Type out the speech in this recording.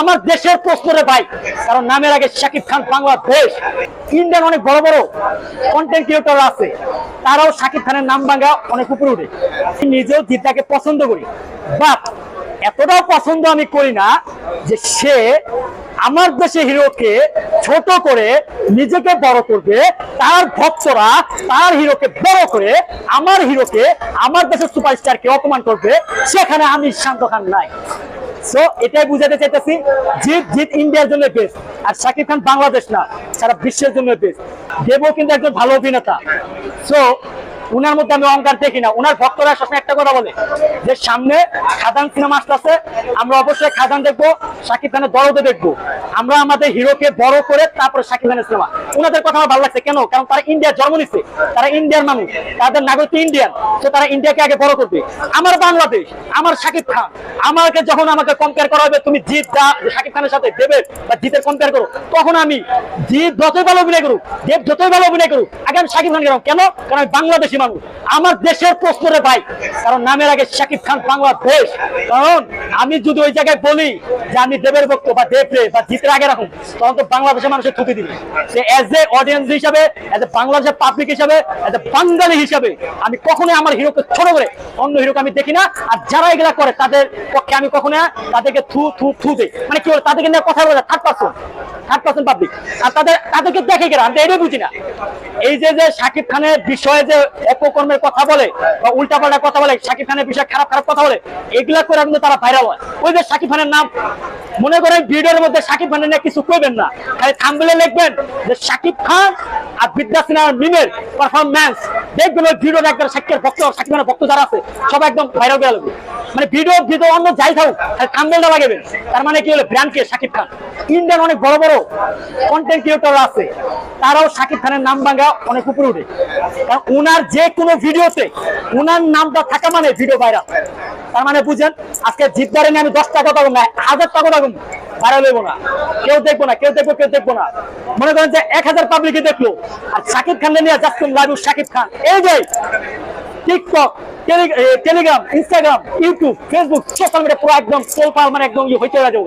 আমার দেশের প্রশ্নরে ভাই, কারণ নামের আগে শাকিব খান বাংলা বাংলাদেশ ইন্ডিয়ান অনেক বড় বড় কন্টেন্ট ক্রিয়েটর আছে, তারাও শাকিব খানের নাম ভাঙা অনেক উপরে উঠে। নিজেও জিদ্দাকে পছন্দ করি। বাট এতটাও পছন্দ আমি করি না যে সে আমার দেশে হিরোকে ছোট করে নিজেকে বড় করবে, তার ভক্তরা তার হিরোকে বড় করে আমার হিরোকে, আমার দেশের সুপারস্টারকে অপমান করবে, সেখানে আমি শান্ত খান নাই। সো এটাই বুঝাতে চাইতেছি, জিত জিত ইন্ডিয়ার জন্য বেস্ট আর শাকিব খান বাংলাদেশ না, সারা বিশ্বের জন্য বেস্ট দেবও কিন্তু একজন ভালো অভিনেতা। সো উনার মধ্যে আমি অহংকার দেখি না। উনার ভক্তরা সবসময় একটা কথা বলে যে, সামনে খাদান সিনেমা আসতেছে, আমরা অবশ্যই খাদান দেখব শাকিব খানের দরদে দেখব। আমরা আমাদের হিরোকে বড় করে তারপরে শাকিব খানের সিনেমা ওনাদের কথা আমার ভালো লাগছে। কেন? কারণ তারা ইন্ডিয়ার জন্ম নিচ্ছে তারা ইন্ডিয়ার মানুষ। তাদের নাগরিক ইন্ডিয়ান। তো তারা ইন্ডিয়াকে আগে বড় করবে। আমার বাংলাদেশ, আমার শাকিব খান, আমাকে যখন আমাকে কম্পেয়ার করা হবে, তুমি জিৎ দা শাকিব খানের সাথে দেবে বা জিতের কম্পেয়ার করো, তখন আমি জিৎ যতই ভালো অভিনয় করুক, দেব যতই ভালো অভিনয় করুক, আগে আমি শাকিব খান কেন? কারণ আমি বাংলাদেশি মানুষ। আমার দেশের প্রশ্নরে ভাই, কারণ নামের আগে শাকিব খান বাংলাদেশ কারণ আমি যদি ওই জায়গায় বলি যে আমি দেবের ভক্ত বা দেবরে বা জিতের আগে রাখুন, তখন তো বাংলাদেশের মানুষের থুকি দিবে। সে এজ এ অডিয়েন্স হিসাবে এজ এ বাংলাদেশের পাবলিক হিসাবে এজ এ বাঙালি হিসাবে আমি কখনোই আমার হিরোকে ছোট করে অন্য হিরোকে আমি দেখি না। আর যারা এগুলা করে, তাদের পক্ষে আমি কখনো তাদেরকে থু থু থু দেই। মানে কি বলে, তাদেরকে নিয়ে কথা বলে third person third person public আর তাদের, তাদেরকে দেখে গেলাম আমি এটাই বুঝি না। এই যে যে শাকিব খানের বিষয়ে যে অপকর্মের কথা বলে বা উল্টাপাল্টা কথা বলে শাকিব খানের বিষয়ে খারাপ খারাপ কথা বলে, এগুলা করে কিন্তু তারা ভাইরাল হয়। ওই যে শাকিব খানের নাম, মনে করেন ভিডিওর মধ্যে সাকিব খানের নিয়ে কিছু কইবেন না, খালি থাম্বলে লিখবেন যে সাকিব খান আর বিদ্যা সিনহার মিমের পারফরম্যান্স দেখবেন ওই ভিডিওর একবার ভক্ত ভক্ত যারা আছে একদম ভাইরাল মানে ভিডিও ভিডিও অন্য যাই থাকুক লাগাবেন। তার মানে কি হলো? ব্র্যান্ড কে শাকিব খান। ইন্ডিয়ান অনেক বড় বড় কন্টেন্ট ক্রিয়েটর আছে, তারাও শাকিব খানের নাম ভাঙা অনেক উপরে উঠে। কারণ উনার যে কোনো ভিডিওতে, উনার নামটা থাকা মানে ভিডিও ভাইরাল তার মানে বুঝেন, আজকে নিয়ে আমি দশ টাকা পাবো না হাজার টাকা পাবো ভাইরাল হইব না। কেউ দেখব না, কেউ দেখব কেউ দেখব না। মনে করেন যে এক হাজার পাবলিকে দেখল। আর শাকিব খান নিয়ে যাচ্ছেন লাইভ শাকিব খান। এই যে TikTok Telegram, Instagram, YouTube, Facebook social media পুরো একদম তোলপাল মানে একদম ইয়ে হইতে যাবে